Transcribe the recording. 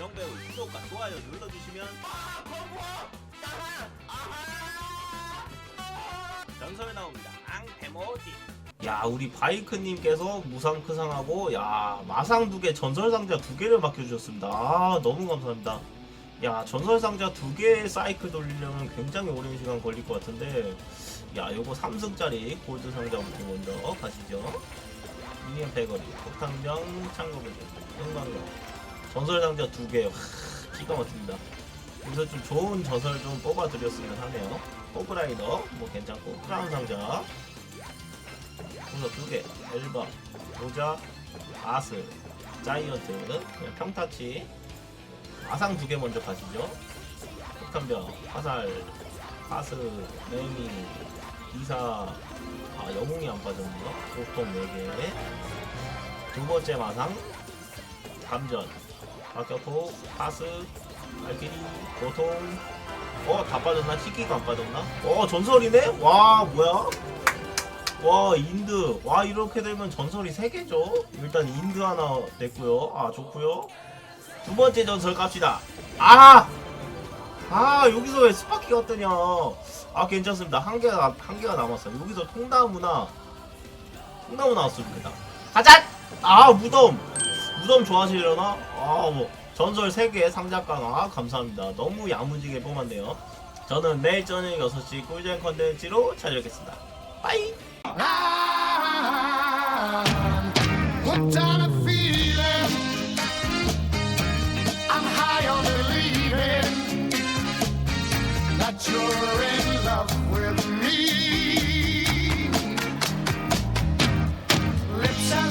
정배우 구독과 좋아요 눌러주시면 전설 나옵니다. 앙페모지. 야 우리 바이크님께서 무상 크상하고 야 마상 두 개 전설 상자 두 개를 맡겨주셨습니다. 아 너무 감사합니다. 야 전설 상자 두개 사이클 돌리려면 굉장히 오랜 시간 걸릴 것 같은데 야 요거 3승짜리 골드 상자부터 먼저 가시죠. 미니언 패거리, 폭탄병, 창고배들, 형광로 전설 상자 두 개, 기가 막힙니다. 그래서 좀 좋은 전설 좀 뽑아드렸으면 하네요. 호그라이더, 뭐 괜찮고, 크라운 상자, 우선 두 개, 엘바, 모자, 아스, 자이언트, 그냥 평타치, 아상 두 개 먼저 가시죠. 폭탄병, 화살, 가스, 레미, 이사, 아 영웅이 안 빠졌네요. 보통 4개. 두 번째 마상, 감전, 박격포, 파스, 발길이, 고통. 어, 다 빠졌나? 희귀가 안 빠졌나? 어, 전설이네? 와, 뭐야? 와, 인드. 와, 이렇게 되면 전설이 3개죠? 일단 인드 하나 냈고요. 아, 좋고요. 두 번째 전설 갑시다. 아! 아, 여기서 왜 스파키가 뜨냐? 아, 괜찮습니다. 한 개가, 한 개가 남았어요. 여기서 통나무나, 통나무 좋겠다. 가자! 아, 무덤! 무덤 좋아하시려나? 아, 뭐. 전설 3개 상자 강화 감사합니다. 너무 야무지게 뽑았네요. 저는 내일 저녁 6시 꿀잼 컨텐츠로 찾아뵙겠습니다. 빠이! I'm high you're